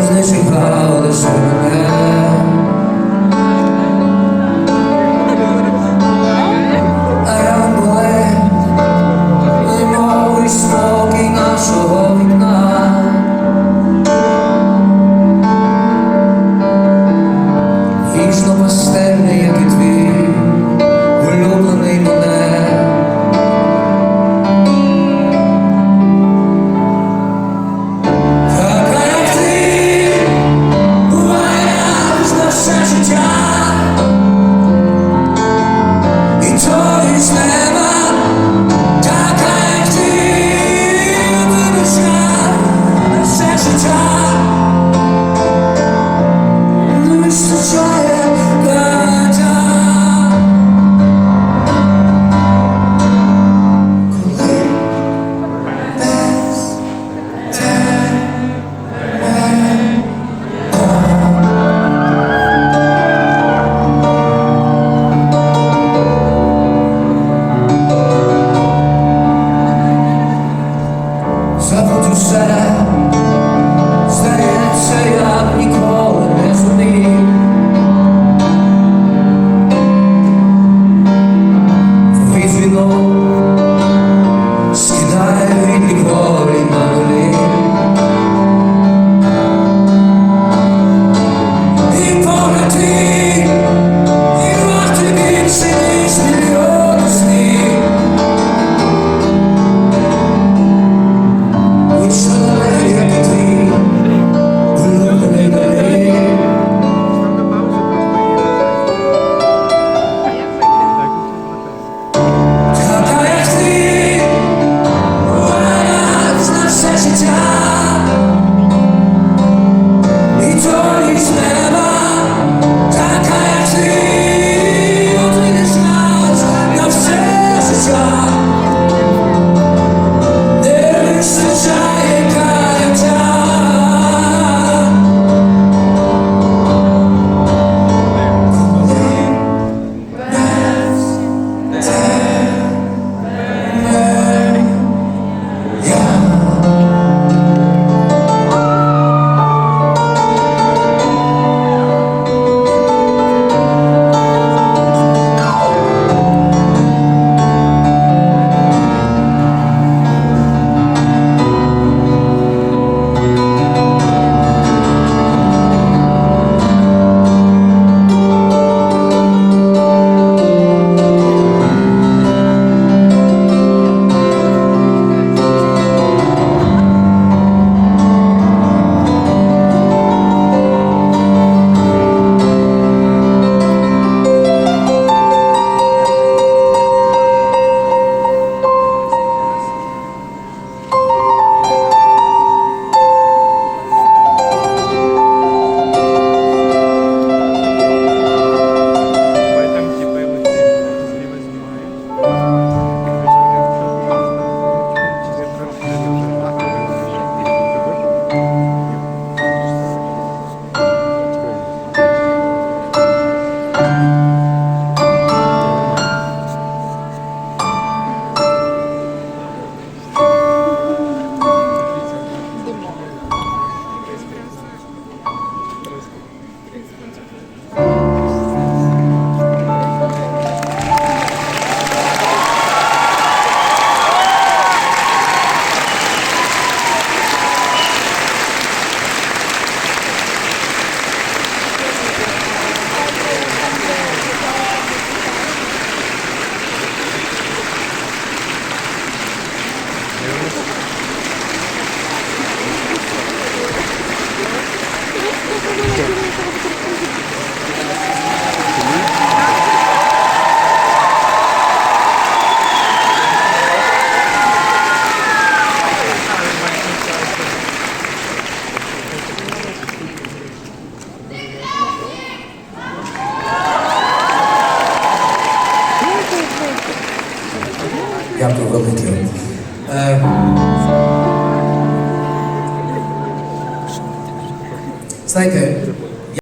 зачіпав лише мене. А я болив, немов і спокій нашого вікна. Вічно постельне, як і твій. Ja, provavelmente eu. Uh, ah, sei que